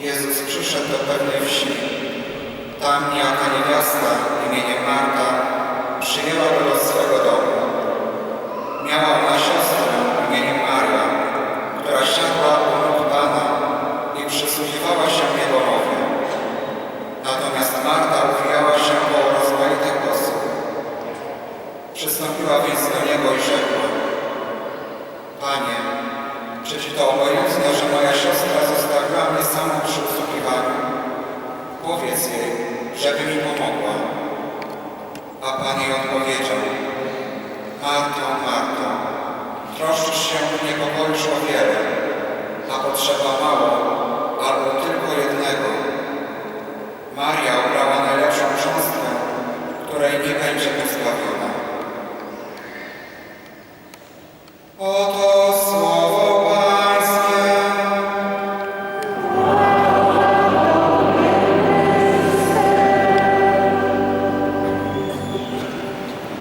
Jezus przyszedł do pewnej wsi. Tam jaka niewiasta imieniem Marta przyjęła go do swego domu. Miała ona siostrę imieniem Maria, która siadła u nóg Pana i przysłuchiwała się Jego mowie. Natomiast Marta uwijała się po rozmaitych osób. Przystąpiła więc do Niego i rzekła Panie, przecież to oboje Powiedz jej, żeby mi pomogła. A Pan jej odpowiedział, Marto, Marto, troszczysz się i niepokoisz o wiele, a potrzeba mało, albo tylko jednego. Maria obrała najlepszą cząstkę, której nie będzie pozbawiona. Oto